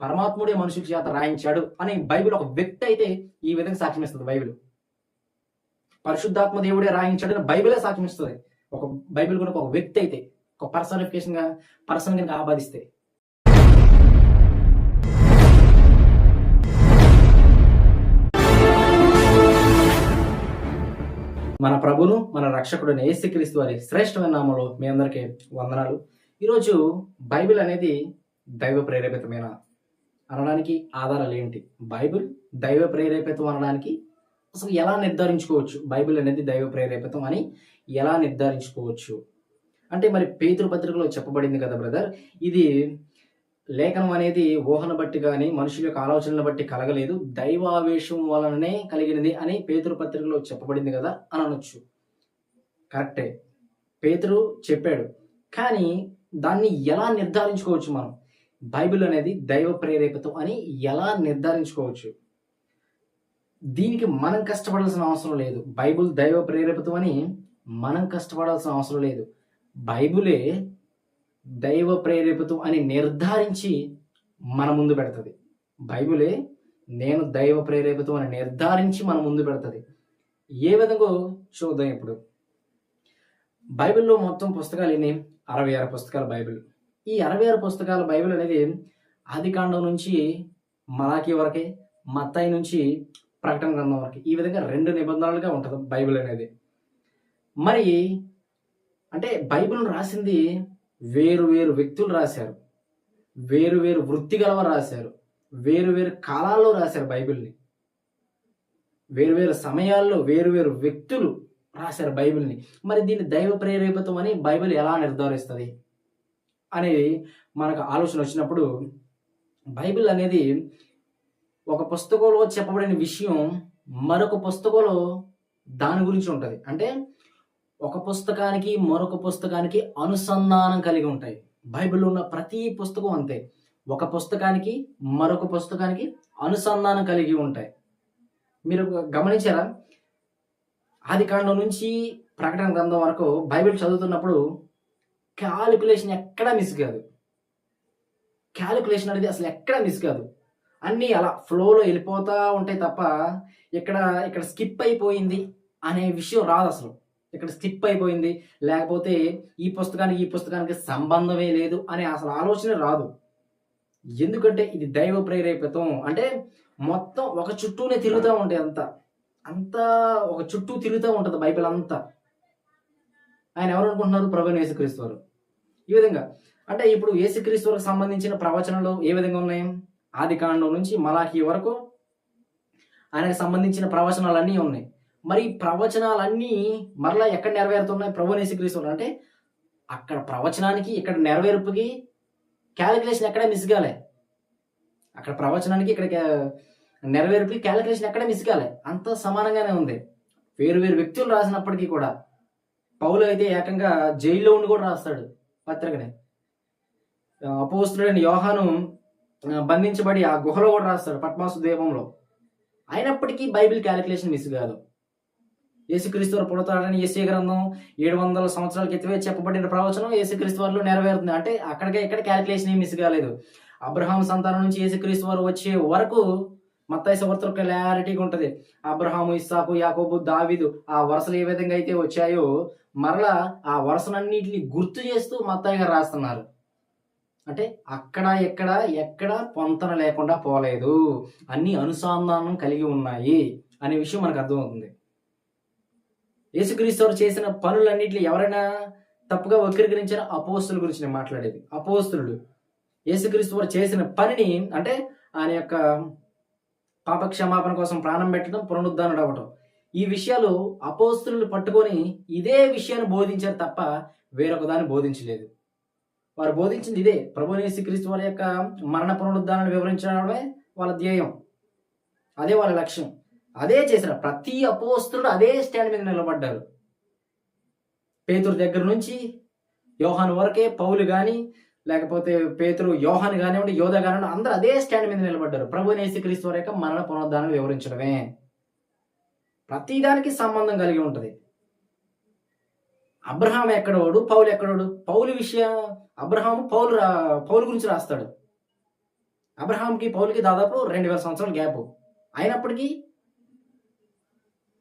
పరమాత్ముడే మనుషుల చేత రాయించాడు అని బైబిల్ ఒక వ్యక్తి అయితే ఈ విధంగా సాక్ష్యం ఇస్తుంది బైబిల్. పరిశుద్ధాత్మ దేవుడే రాయించాడు అని బైబిలే సాక్ష్యం ఇస్తుంది. ఒక బైబిల్ కనుక ఒక వ్యక్తి అయితే ఒక పర్సనిఫికేషన్గా పర్సన్ కనుక ఆపాదిస్తే. మన ప్రభును మన రక్షకుడైన ఏసుక్రీస్తు వారి శ్రేష్టమైన నామంలో మీ అందరికీ వందనాలు. ఈరోజు బైబిల్ అనేది దైవ ప్రేరేపితమైన అనడానికి ఆధారాలు ఏంటి? బైబిల్ దైవ ప్రేరేపితం అనడానికి అసలు ఎలా నిర్ధారించుకోవచ్చు? బైబిల్ అనేది దైవ ప్రేరేపితం అని ఎలా నిర్ధారించుకోవచ్చు? అంటే మరి పేతురు పత్రికలో చెప్పబడింది కదా బ్రదర్ ఇది లేఖనం అనేది ఊహను బట్టి కానీ మనుషుల యొక్క ఆలోచనలు బట్టి కలగలేదు. దైవావేశం వలననే కలిగినది అని పేతురు పత్రికలో చెప్పబడింది కదా అని అనొచ్చు. కరెక్టే. పేతురు చెప్పాడు. కానీ దాన్ని ఎలా నిర్ధారించుకోవచ్చు మనం? బైబిల్ అనేది దైవ ప్రేరేపితం అని ఎలా నిర్ధారించుకోవచ్చు? దీనికి మనం కష్టపడాల్సిన అవసరం లేదు. బైబిల్ దైవ ప్రేరేపితం అని మనం కష్టపడాల్సిన అవసరం లేదు. బైబిలే దైవ ప్రేరేపితం అని నిర్ధారించి మన ముందు పెడుతుంది. బైబిలే నేను దైవ ప్రేరేపితం అని నిర్ధారించి మన ముందు పెడుతుంది. ఏ విధంగా చూద్దాం ఇప్పుడు. బైబిల్లో మొత్తం పుస్తకాలు ఎన్ని? అరవై ఆరు పుస్తకాలు బైబిల్. ఈ అరవై ఆరు పుస్తకాల బైబిల్ అనేది ఆదికాండం నుంచి మలాకి వరకే మత్తాయి నుంచి ప్రకటన గ్రంథం వరకు. ఈ విధంగా రెండు నిబంధనలుగా ఉంటుంది బైబిల్ అనేది. మరి అంటే బైబిల్ రాసింది వేరు వేరు వ్యక్తులు రాశారు. వేరు వేరు వృత్తి గలవారు రాశారు. వేరు వేరు కాలాల్లో రాశారు బైబిల్ని. వేరు వేరు సమయాల్లో వేరు వేరు వ్యక్తులు రాశారు బైబిల్ని. మరి దీన్ని దైవ ప్రేరేపితం అని బైబిల్ ఎలా నిర్ధారిస్తుంది? అనేది మనకు ఆలోచన వచ్చినప్పుడు బైబిల్ అనేది ఒక పుస్తకంలో చెప్పబడిన విషయం మరొక పుస్తకంలో దాని గురించి ఉంటుంది. అంటే ఒక పుస్తకానికి మరొక పుస్తకానికి అనుసంధానం కలిగి ఉంటాయి. బైబిల్లో ఉన్న ప్రతి పుస్తకం అంతే. ఒక పుస్తకానికి మరొక పుస్తకానికి అనుసంధానం కలిగి ఉంటాయి. మీరు గమనించారా? ఆది కాండం నుంచి ప్రకటన గ్రంథం వరకు బైబిల్ చదువుతున్నప్పుడు క్యాలిక్యులేషన్ ఎక్కడా మిస్ కాదు. క్యాలిక్యులేషన్ అనేది అసలు ఎక్కడా మిస్ కాదు. అన్నీ అలా ఫ్లోలో వెళ్ళిపోతూ ఉంటాయి తప్ప ఇక్కడ ఇక్కడ స్కిప్ అయిపోయింది అనే విషయం రాదు అసలు. ఇక్కడ స్కిప్ అయిపోయింది. లేకపోతే ఈ పుస్తకానికి ఈ పుస్తకానికి సంబంధమే లేదు అనే అసలు ఆలోచన రాదు. ఎందుకంటే ఇది దైవ ప్రేరేపితం. అంటే మొత్తం ఒక చుట్టూనే తిరుగుతూ ఉంటాయి అంతా. అంతా ఒక చుట్టూ తిరుగుతూ ఉంటుంది బైబిల్ అంతా. ఆయన ఎవరు అనుకుంటున్నారు? ప్రభు యేసుక్రీస్తు వారు. ఈ విధంగా. అంటే ఇప్పుడు యేసుక్రీస్తు సంబంధించిన ప్రవచనాలు ఏ విధంగా ఉన్నాయి? ఆది కాండం నుంచి మలాహీ వరకు ఆయనకు సంబంధించిన ప్రవచనాలన్నీ ఉన్నాయి. మరి ప్రవచనాలన్నీ మరలా ఎక్కడ నెరవేరుతున్నాయి? ప్రభు యేసుక్రీస్తు అంటే అక్కడ ప్రవచనానికి ఇక్కడ నెరవేర్పుకి క్యాలిక్యులేషన్ ఎక్కడ మిస్ కాలే. అక్కడ ప్రవచనానికి ఇక్కడ నెరవేర్పుకి క్యాలిక్యులేషన్ ఎక్కడ మిస్ కాలే. అంత సమానంగానే ఉంది. వేరు వేరు వ్యక్తులు రాసినప్పటికీ కూడా. పౌలు అయితే ఏకంగా జైల్లో ఉండి కూడా రాస్తాడు. పత్రికనే. అపోస్తుడైన యోహాను బంధించబడి ఆ గుహలో కూడా రాస్తాడు పద్మాసు దేవంలో. అయినప్పటికీ బైబిల్ క్యాలిక్యులేషన్ మిస్ కాదు. యేసుక్రీస్తు వారు పుడతాడని ఏసీ గ్రంథం ఏడు వందల సంవత్సరాల క్రితమే చెప్పబడిన ప్రవచనం యేసుక్రీస్తు వారిలో నెరవేరుతుంది. అంటే అక్కడికే ఇక్కడ క్యాలిక్యులేషన్ ఏమి మిస్ కాలేదు. అబ్రహాం సంతానం నుంచి యేసుక్రీస్తు వారు వచ్చే వరకు మత్తాయి సంవత్సరం క్లారిటీగా ఉంటుంది. అబ్రహాము ఇస్సాకు యాకోబు దావీదు ఆ వరుసలు ఏ విధంగా అయితే వచ్చాయో మరలా ఆ వరుసలన్నింటినీ గుర్తు చేస్తూ మత్తాయి గారు రాస్తున్నారు. అంటే అక్కడ ఎక్కడ ఎక్కడ పొంతన లేకుండా పోలేదు. అన్ని అనుసంధానం కలిగి ఉన్నాయి అనే విషయం మనకు అర్థమవుతుంది. యేసుక్రీస్తు వారు చేసిన పనులన్నింటినీ ఎవరైనా తప్పుగా వక్రీకరించిన అపోస్తుల గురించి నేను మాట్లాడేది. అపోస్తులుడు యేసుక్రీస్తు వారు చేసిన పనిని అంటే ఆయన యొక్క పాప క్షమాపణ కోసం ప్రాణం పెట్టడం పునరుద్ధరణ అవ్వటం. ఈ విషయాలు అపోస్తులు పట్టుకొని ఇదే విషయాన్ని బోధించారు తప్ప వేరొక దాన్ని బోధించలేదు. వారు బోధించింది ఇదే. ప్రభునేసి క్రీస్తు వారి యొక్క మరణ పునరుద్ధానాన్ని వివరించడమే వాళ్ళ ధ్యేయం. అదే వాళ్ళ లక్ష్యం. అదే చేశారు. ప్రతి అపోస్తుడు అదే స్టాండ్ మీద నిలబడ్డారు. పేతురు దగ్గర నుంచి యోహాను వరకే పౌలు కానీ లేకపోతే పేతురు యోహాన్ కానివ్వండి యోధ కానివ్వండి అందరూ అదే స్టాండ్ మీద నిలబడ్డారు. ప్రభు యేసుక్రీస్తు వారి యొక్క మరణ పునరుద్ధానం వివరించడమే. ప్రతిదానికి సంబంధం కలిగి ఉంటుంది. అబ్రహాం ఎక్కడోడు? పౌలు ఎక్కడోడు? పౌలు విషయం అబ్రహాము పౌలు రా- పౌలు గురించి రాస్తాడు. అబ్రహాంకి పౌలుకి దాదాపు రెండు వేల సంవత్సరాల గ్యాప్ అయినప్పటికీ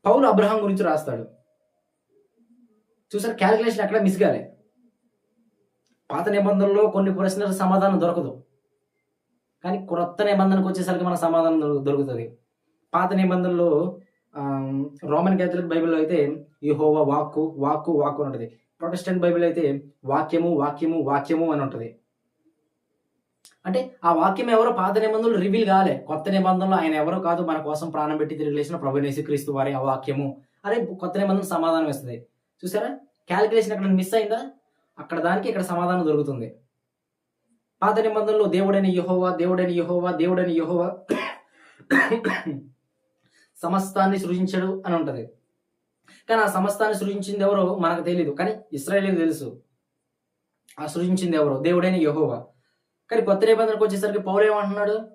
పౌలు అబ్రహాం గురించి రాస్తాడు. చూసారు? క్యాలిక్యులేషన్ ఎక్కడ మిస్ కాలే. పాత నిబంధనలో కొన్ని ప్రశ్నలకు సమాధానం దొరకదు. కానీ క్రొత్త నిబంధనకు వచ్చేసరికి మన సమాధానం దొరుకుతుంది. పాత నిబంధనలో రోమన్ క్యాథలిక్ బైబిల్లో అయితే యుహోవా వాక్కు వాక్కు వాక్కు అని ఉంటుంది. ప్రొటెస్టెంట్ బైబిల్ అయితే వాక్యము వాక్యము వాక్యము అని ఉంటుంది. అంటే ఆ వాక్యం ఎవరో పాత నిబంధనలు రివీల్ కాలే. కొత్త నిబంధనలు ఆయన ఎవరో కాదు మన కోసం ప్రాణం పెట్టి తిరిగి లేచిన ప్రభు క్రీస్తు వారి ఆ వాక్యము. అదే కొత్త నిబంధన సమాధానం ఇస్తుంది చూసారా? క్యాలిక్యులేషన్ అక్కడ మిస్ అయిందా? అక్కడ దానికి ఇక్కడ సమాధానం దొరుకుతుంది. పాత నిబంధనలో దేవుడైన యహోవా దేవుడైన యహోవా దేవుడని యహోవా సమస్తాన్ని సృజించడు అని ఉంటది. కానీ ఆ సమస్తాన్ని సృజించింది ఎవరో మనకు తెలియదు కానీ ఇస్రాయేలీకి తెలుసు. ఆ సృజించింది ఎవరో? దేవుడైన యహోవా. కానీ కొత్త నిబంధనకు వచ్చేసరికి పౌలు ఏమంటున్నాడు?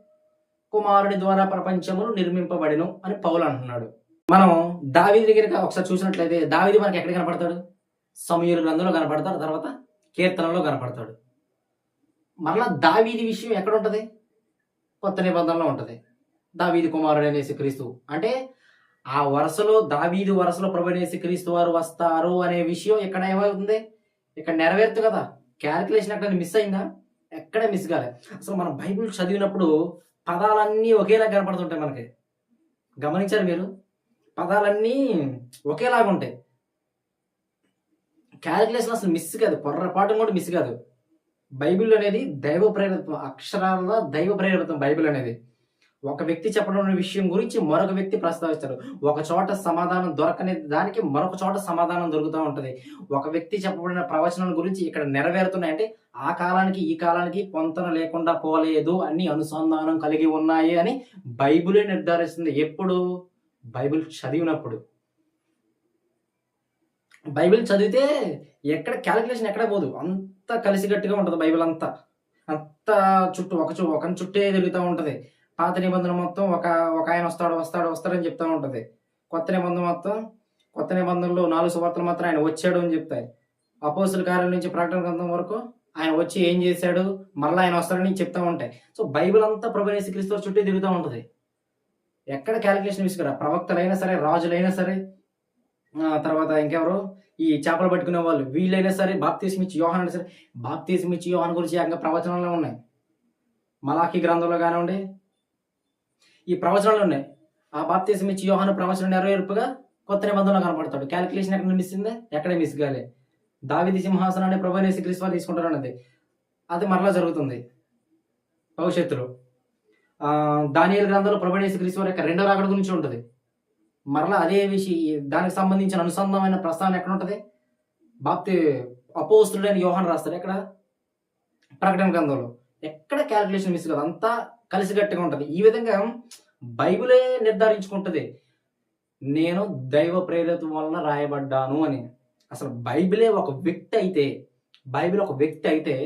కుమారుడి ద్వారా ప్రపంచములు నిర్మింపబడిను అని పౌలు అంటున్నాడు. మనం దావిది దగ్గర ఒకసారి చూసినట్లయితే దావిది మనకి ఎక్కడ కనపడతాడు? సమయూల గ్రంథంలో కనపడతాడు తర్వాత కీర్తనలో కనపడతాడు. మరలా దావీది విషయం ఎక్కడ ఉంటుంది? కొత్త నిబంధనలో ఉంటుంది. దావీది కుమారుడు యేసుక్రీస్తు. క్రీస్తు అంటే ఆ వరుసలో దావీదు వరుసలో ప్రభునేసి క్రీస్తు వారు వస్తారు అనే విషయం ఇక్కడ ఏమవుతుంది? ఇక్కడ నెరవేరుతు కదా. క్యాలిక్యులేషన్ అక్కడ మిస్ అయిందా? ఎక్కడ మిస్ కాలే. అసలు మనం బైబిల్ చదివినప్పుడు పదాలన్నీ ఒకేలా కనపడుతుంటాయి మనకి. గమనించారు మీరు? పదాలన్నీ ఒకేలాగా ఉంటాయి. క్యాలిక్యులేషన్ అసలు మిస్ కాదు. పొర్రపాటు కూడా మిస్ కాదు. బైబిల్ అనేది దైవ ప్రేరితం అక్షరాల దైవ ప్రేరితం బైబిల్ అనేది. ఒక వ్యక్తి చెప్పడం విషయం గురించి మరొక వ్యక్తి ప్రస్తావిస్తారు. ఒక చోట సమాధానం దొరకని దానికి మరొక చోట సమాధానం దొరుకుతూ ఉంటుంది. ఒక వ్యక్తి చెప్పబడిన ప్రవచనం గురించి ఇక్కడ నెరవేరుతున్నాయి అంటే ఆ కాలానికి ఈ కాలానికి పొంతన లేకుండా పోలేదు అన్ని అనుసంధానం కలిగి ఉన్నాయి అని బైబిలే నిర్ధారిస్తుంది. ఎప్పుడు? బైబిల్ చదివినప్పుడు. బైబిల్ చదివితే ఎక్కడ క్యాలిక్యులేషన్ ఎక్కడ పోదు. అంత కలిసిగట్టుగా ఉంటుంది బైబిల్ అంతా. అంత చుట్టూ ఒక చు ఒక చుట్టే తిరుగుతూ ఉంటుంది. పాత నిబంధన మొత్తం ఒక ఒక ఆయన వస్తాడు వస్తాడు వస్తాడని చెప్తా ఉంటుంది. కొత్త నిబంధన మొత్తం కొత్త నిబంధనలో నాలుగు సువార్తలు మాత్రం ఆయన వచ్చాడు అని చెప్తాయి. అపోసుల కార్యాల నుంచి ప్రకటన గ్రంథం వరకు ఆయన వచ్చి ఏం చేశాడు? మళ్ళీ ఆయన వస్తాడని చెప్తా ఉంటాయి. సో బైబిల్ అంతా ప్రభు క్రీస్తు చుట్టూ తిరుగుతూ ఉంటుంది. ఎక్కడ క్యాలిక్యులేషన్ తీసుకురా ప్రవక్తలైనా సరే రాజులైనా సరే తర్వాత ఇంకెవరు? ఈ చేపలు పట్టుకునే వాళ్ళు వీళ్ళైనా సరే బాప్తీసం ఇచ్చి యోహాన్ అయినా సరే బాప్తీసం ఇచ్చి యోహాన్ గురించి ఇంకా ప్రవచనాలు ఉన్నాయి. మలాఖీ గ్రంథంలో కానివ్వండి ఈ ప్రవచనాలు ఉన్నాయి ఆ బాప్తీసం ఇచ్చి యోహాను ప్రవచనం నెరవేర్పుగా కొత్త నిబంధనలో కనపడతాడు. క్యాలిక్యులేషన్ ఎక్కడ మిస్ అయింది ఎక్కడే మిస్ కాలే దావిది సింహాసనాన్ని ప్రభు క్రీస్తు వారు తీసుకుంటారు అన్నది అది మరలా జరుగుతుంది. భవిష్యత్తులో. ఆ దానియల్ గ్రంథంలో ప్రభు క్రీస్తు యొక్క రెండో రాకడ గురించి ఉంటుంది. మరలా అదే విషయం దానికి సంబంధించిన అనుసంధానమైన ప్రస్తావన ఎక్కడ ఉంటుంది? బాప్తి అపోస్తుడైన యోహాన్ రాస్తారు ఎక్కడ? ప్రకటన గ్రంథంలో. ఎక్కడ క్యాలిక్యులేషన్ మిస్ కాదు అంతా కలిసిగట్టుగా ఉంటుంది. ఈ విధంగా బైబిలే నిర్ధారించుకుంటుంది. నేను దైవ ప్రేరిత వలన రాయబడ్డాను అని. అసలు బైబిలే ఒక వ్యక్తి అయితే బైబిల్ ఒక వ్యక్తి అయితే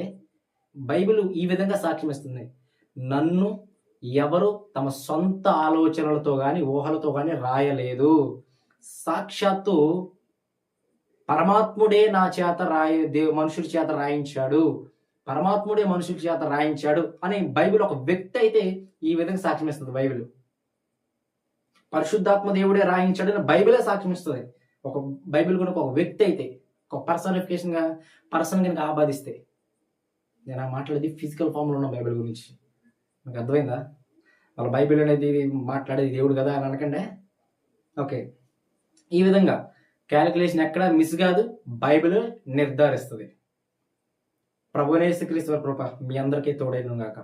బైబిల్ ఈ విధంగా సాక్ష్యం ఇస్తుంది నన్ను ఎవరు తమ సొంత ఆలోచనలతో కానీ ఊహలతో కానీ రాయలేదు. సాక్షాత్తు పరమాత్ముడే నా చేత రాయ దేవ మనుషుడి చేత రాయించాడు. పరమాత్ముడే మనుషుల చేత రాయించాడు అని బైబిల్ ఒక వ్యక్తి అయితే ఈ విధంగా సాక్ష్యం ఇస్తుంది బైబిల్. పరిశుద్ధాత్మ దేవుడే రాయించాడు అని బైబిలే సాక్ష్యం ఇస్తుంది ఒక బైబిల్ కనుక ఒక వ్యక్తి అయితే ఒక పర్సనిఫికేషన్గా పర్సన్ కనుక ఆబాదిస్తే నేను ఆ మాట్లాడేది ఫిజికల్ ఫామ్లో ఉన్న బైబిల్ గురించి. మీకు అర్థమైందా? వాళ్ళ బైబిల్ అనేది మాట్లాడేది దేవుడు కదా అని అనకండి. ఓకే. ఈ విధంగా క్యాలిక్యులేషన్ ఎక్కడ మిస్ కాదు బైబిల్ నిర్ధారిస్తుంది. ప్రభునేసు క్రీస్తు కృప మీ అందరికీ తోడైనగాక